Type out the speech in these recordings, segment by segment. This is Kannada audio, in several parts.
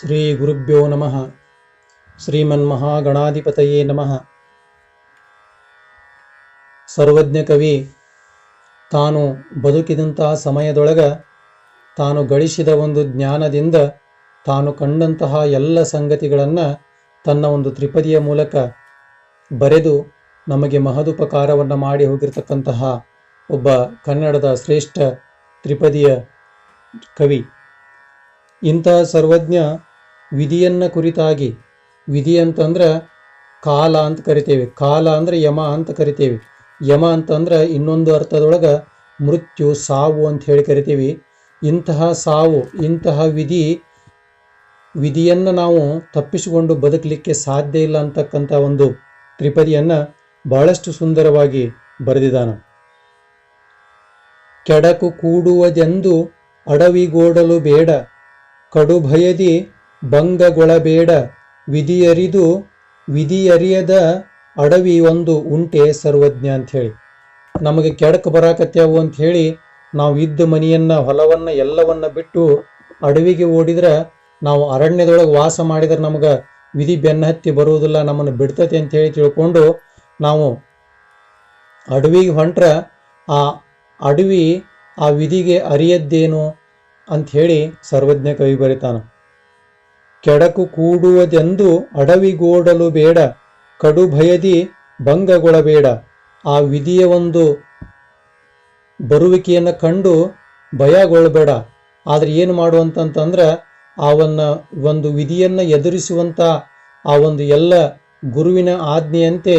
ಶ್ರೀ ಗುರುಭ್ಯೋ ನಮಃ. ಶ್ರೀಮನ್ಮಹಾಗಣಾಧಿಪತಯೇ ನಮಃ. ಸರ್ವಜ್ಞ ಕವಿ, ತಾನು ಬದುಕಿದಂತಹ ಸಮಯದೊಳಗ ತಾನು ಗಳಿಸಿದ ಒಂದು ಜ್ಞಾನದಿಂದ ತಾನು ಕಂಡಂತಹ ಎಲ್ಲ ಸಂಗತಿಗಳನ್ನು ತನ್ನ ಒಂದು ತ್ರಿಪದಿಯ ಮೂಲಕ ಬರೆದು ನಮಗೆ ಮಹದುಪಕಾರವನ್ನು ಮಾಡಿ ಹೋಗಿರ್ತಕ್ಕಂತಹ ಒಬ್ಬ ಕನ್ನಡದ ಶ್ರೇಷ್ಠ ತ್ರಿಪದಿಯ ಕವಿ. ಇಂತಹ ಸರ್ವಜ್ಞ ವಿಧಿಯನ್ನು ಕುರಿತಾಗಿ. ವಿಧಿ ಅಂತಂದ್ರೆ ಕಾಲ ಅಂತ ಕರಿತೇವೆ. ಕಾಲ ಅಂದ್ರೆ ಯಮ ಅಂತ ಕರಿತೇವೆ. ಯಮ ಅಂತಂದ್ರೆ ಇನ್ನೊಂದು ಅರ್ಥದೊಳಗೆ ಮೃತ್ಯು, ಸಾವು ಅಂತ ಹೇಳಿ ಕರಿತೀವಿ. ಇಂತಹ ಸಾವು, ಇಂತಹ ವಿಧಿ, ವಿಧಿಯನ್ನು ನಾವು ತಪ್ಪಿಸಿಕೊಂಡು ಬದುಕಲಿಕ್ಕೆ ಸಾಧ್ಯ ಇಲ್ಲ ಅಂತಕ್ಕಂಥ ಒಂದು ತ್ರಿಪದಿಯನ್ನು ಬಹಳಷ್ಟು ಸುಂದರವಾಗಿ ಬರೆದಿದ್ದಾನೆ. ಕೆಡಕು ಕೂಡುವುದೆಂದು ಅಡವಿಗೋಡಲು ಬೇಡ. ಕಡುಭಯದಿ ಭಂಗಗೊಳಬೇಡ. ವಿಧಿಯರಿದು ವಿಧಿಯರಿಯದ ಅಡವಿ ಒಂದು ಉಂಟೆ ಸರ್ವಜ್ಞ ಅಂಥೇಳಿ. ನಮಗೆ ಕೆಡಕು ಬರಾಕತ್ಯಾವು ಅಂತ ಹೇಳಿ ನಾವು ಇದ್ದ ಮನೆಯನ್ನ, ಹೊಲವನ್ನ, ಎಲ್ಲವನ್ನ ಬಿಟ್ಟು ಅಡವಿಗೆ ಓಡಿದ್ರೆ ನಾವು ಅರಣ್ಯದೊಳಗೆ ವಾಸ ಮಾಡಿದ್ರೆ ನಮಗೆ ವಿಧಿ ಬೆನ್ನಹತ್ತಿ ಬರುವುದಿಲ್ಲ, ನಮ್ಮನ್ನು ಬಿಡ್ತತೆ ಅಂತ ಹೇಳಿ ತಿಳ್ಕೊಂಡು ನಾವು ಅಡವಿಗೆ ಹೊಂಟ್ರ ಆ ಅಡವಿ ಆ ವಿಧಿಗೆ ಅರಿಯದ್ದೇನು ಅಂಥೇಳಿ ಸರ್ವಜ್ಞ ಕವಿ ಬರಿತಾನ. ಕೆಡಕು ಕೂಡುವುದೆಂದು ಅಡವಿಗೋಡಲು ಬೇಡ, ಕಡು ಭಯದಿ ಭಂಗಗೊಳಬೇಡ. ಆ ವಿಧಿಯ ಒಂದು ಬರುವಿಕೆಯನ್ನು ಕಂಡು ಭಯಗೊಳ್ಳಬೇಡ ಆದರೆ ಏನು ಮಾಡುವಂತಂತಂದ್ರೆ ಅವನ್ನ ಒಂದು ವಿಧಿಯನ್ನು ಎದುರಿಸುವಂಥ ಆ ಒಂದು ಎಲ್ಲ ಗುರುವಿನ ಆಜ್ಞೆಯಂತೆ,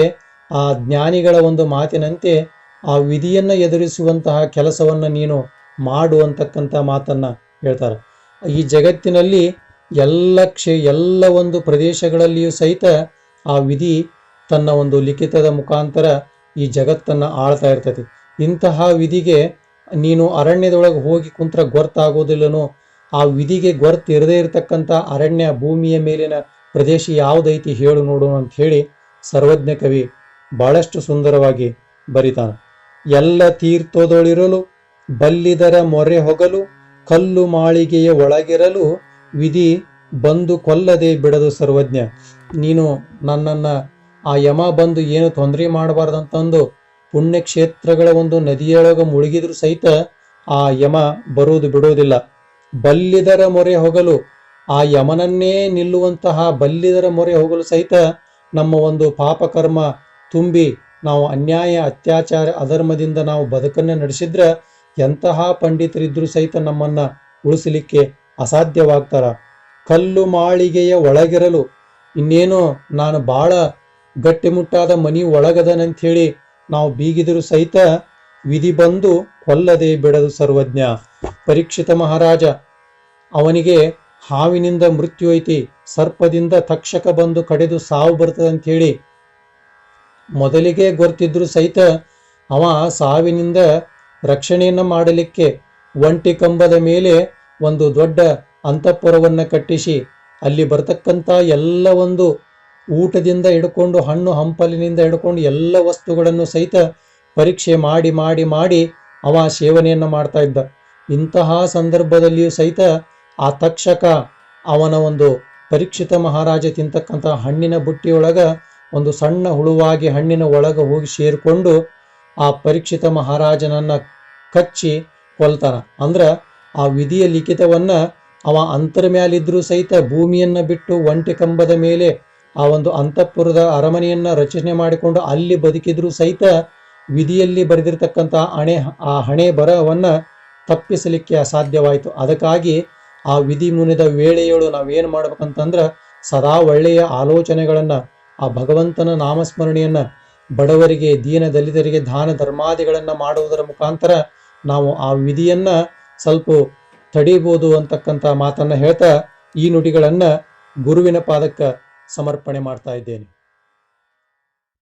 ಆ ಜ್ಞಾನಿಗಳ ಒಂದು ಮಾತಿನಂತೆ ಆ ವಿಧಿಯನ್ನು ಎದುರಿಸುವಂತಹ ಕೆಲಸವನ್ನು ನೀನು ಮಾಡು ಅಂತಕ್ಕಂಥ ಮಾತನ್ನ ಹೇಳ್ತಾರೆ. ಈ ಜಗತ್ತಿನಲ್ಲಿ ಎಲ್ಲ ಕ್ಷೇ, ಎಲ್ಲ ಒಂದು ಪ್ರದೇಶಗಳಲ್ಲಿಯೂ ಸಹಿತ ಆ ವಿಧಿ ತನ್ನ ಒಂದು ಲಿಖಿತದ ಮುಖಾಂತರ ಈ ಜಗತ್ತನ್ನು ಆಳ್ತಾ ಇರ್ತೈತಿ ಇಂತಹ ವಿಧಿಗೆ ನೀನು ಅರಣ್ಯದೊಳಗೆ ಹೋಗಿ ಕುಂತ್ರ ಗೊರ್ತಾಗೋದಿಲ್ಲನೋ ಆ ವಿಧಿಗೆ ಗೊತ್ತಿರದೇ ಇರತಕ್ಕಂಥ ಅರಣ್ಯ ಭೂಮಿಯ ಮೇಲಿನ ಪ್ರದೇಶ ಯಾವುದೈತಿ ಹೇಳು ನೋಡು ಅಂತ ಹೇಳಿ ಸರ್ವಜ್ಞ ಕವಿ ಬಹಳಷ್ಟು ಸುಂದರವಾಗಿ ಬರಿತಾನೆ. ಎಲ್ಲ ತೀರ್ಥದೊಳಿರಲು, ಬಲ್ಲಿದರ ಮೊರೆ ಹೊಗಲು, ಕಲ್ಲು ಮಾಳಿಗೆಯ ಒಳಗಿರಲು ವಿಧಿ ಬಂದು ಕೊಲ್ಲದೆ ಬಿಡದು ಸರ್ವಜ್ಞ. ನೀನು ನನ್ನನ್ನ ಆ ಯಮ ಬಂದು ಏನು ತೊಂದರೆ ಮಾಡಬಾರ್ದಂತಂದು ಪುಣ್ಯಕ್ಷೇತ್ರಗಳ ಒಂದು ನದಿಯೊಳಗೆ ಮುಳುಗಿದ್ರು ಸಹಿತ ಆ ಯಮ ಬರುವುದು ಬಿಡುವುದಿಲ್ಲ. ಬಲ್ಲಿದರ ಮೊರೆ ಹೋಗಲು ಆ ಯಮನನ್ನೇ ನಿಲ್ಲುವಂತಹ ಬಲ್ಲಿದರ ಮೊರೆ ಹೋಗಲು ಸಹಿತ ನಮ್ಮ ಒಂದು ಪಾಪಕರ್ಮ ತುಂಬಿ ನಾವು ಅನ್ಯಾಯ, ಅತ್ಯಾಚಾರ, ಅಧರ್ಮದಿಂದ ನಾವು ಬದುಕನ್ನು ನಡೆಸಿದ್ರ ಎಂತಹ ಪಂಡಿತರಿದ್ದರೂ ಸಹಿತ ನಮ್ಮನ್ನ ಉಳಿಸಲಿಕ್ಕೆ ಅಸಾಧ್ಯವಾಗ್ತಾರ. ಕಲ್ಲು ಮಾಳಿಗೆಯ ಒಳಗಿರಲು ಇನ್ನೇನು ನಾನು ಭಾಳ ಗಟ್ಟಿಮುಟ್ಟಾದ ಮನಿ ಒಳಗದನಂಥೇಳಿ ನಾವು ಬೀಗಿದರೂ ಸಹಿತ ವಿಧಿ ಬಂದು ಕೊಲ್ಲದೆ ಬಿಡದು ಸರ್ವಜ್ಞ. ಪರೀಕ್ಷಿತ ಮಹಾರಾಜ, ಅವನಿಗೆ ಹಾವಿನಿಂದ ಮೃತ್ಯು ಐತಿ ಸರ್ಪದಿಂದ ತಕ್ಷಕ ಬಂದು ಕಡೆದು ಸಾವು ಬರ್ತದಂಥೇಳಿ ಮೊದಲಿಗೆ ಗೊತ್ತಿದ್ರು ಸಹಿತ ಅವ ಸಾವಿನಿಂದ ರಕ್ಷಣೆಯನ್ನು ಮಾಡಲಿಕ್ಕೆ ಒಂಟಿ ಕಂಬದ ಮೇಲೆ ಒಂದು ದೊಡ್ಡ ಅಂತಃಪುರವನ್ನು ಕಟ್ಟಿಸಿ, ಅಲ್ಲಿ ಬರತಕ್ಕಂಥ ಎಲ್ಲ ಒಂದು ಊಟದಿಂದ ಹಿಡ್ಕೊಂಡು, ಹಣ್ಣು ಹಂಪಲಿನಿಂದ ಹಿಡ್ಕೊಂಡು ಎಲ್ಲ ವಸ್ತುಗಳನ್ನು ಸಹಿತ ಪರೀಕ್ಷೆ ಮಾಡಿ ಮಾಡಿ ಮಾಡಿ ಅವ ಸೇವನೆಯನ್ನು ಮಾಡ್ತಾ ಇದ್ದ. ಇಂತಹ ಸಂದರ್ಭದಲ್ಲಿಯೂ ಸಹಿತ ಆ ತಕ್ಷಕ ಅವನ ಒಂದು ಪರೀಕ್ಷಿತ ಮಹಾರಾಜ ತಿಂತಕ್ಕಂಥ ಹಣ್ಣಿನ ಬುಟ್ಟಿಯೊಳಗ ಒಂದು ಸಣ್ಣ ಹುಳುವಾಗಿ ಹಣ್ಣಿನ ಒಳಗೆ ಹೋಗಿ ಸೇರಿಕೊಂಡು ಆ ಪರೀಕ್ಷಿತ ಮಹಾರಾಜನನ್ನ ಕಚ್ಚಿ ಕೊಲ್ತಾನ ಅಂದ್ರ ಆ ವಿಧಿಯ ಲಿಖಿತವನ್ನ ಅವ ಅಂತರ ಮ್ಯಾಲಿದ್ರೂ ಸಹಿತ ಭೂಮಿಯನ್ನ ಬಿಟ್ಟು ಒಂಟೆ ಕಂಬದ ಮೇಲೆ ಆ ಒಂದು ಅಂತಃಪುರದ ಅರಮನೆಯನ್ನ ರಚನೆ ಮಾಡಿಕೊಂಡು ಅಲ್ಲಿ ಬದುಕಿದ್ರೂ ಸಹಿತ ವಿಧಿಯಲ್ಲಿ ಬರೆದಿರತಕ್ಕಂಥ ಹಣೆ, ಆ ಹಣೆ ಬರವನ್ನ ತಪ್ಪಿಸಲಿಕ್ಕೆ ಅಸಾಧ್ಯವಾಯಿತು. ಅದಕ್ಕಾಗಿ ಆ ವಿಧಿ ಮುನಿದ ವೇಳೆಯೊಳು ನಾವೇನು ಮಾಡ್ಬೇಕಂತಂದ್ರ ಸದಾ ಒಳ್ಳೆಯ ಆಲೋಚನೆಗಳನ್ನು, ಆ ಭಗವಂತನ ನಾಮಸ್ಮರಣೆಯನ್ನು, ಬಡವರಿಗೆ ದೀನ ದಲಿತರಿಗೆ ದಾನ ಧರ್ಮಾದಿಗಳನ್ನು ಮಾಡುವುದರ ಮುಖಾಂತರ ನಾವು ಆ ವಿಧಿಯನ್ನ ಸ್ವಲ್ಪ ತಡೀಬೋದು ಅಂತಕ್ಕಂಥ ಮಾತನ್ನ ಹೇಳ್ತಾ ಈ ನುಡಿಗಳನ್ನ ಗುರುವಿನ ಪಾದಕ್ಕೆ ಸಮರ್ಪಣೆ ಮಾಡ್ತಾ ಇದ್ದೇನೆ.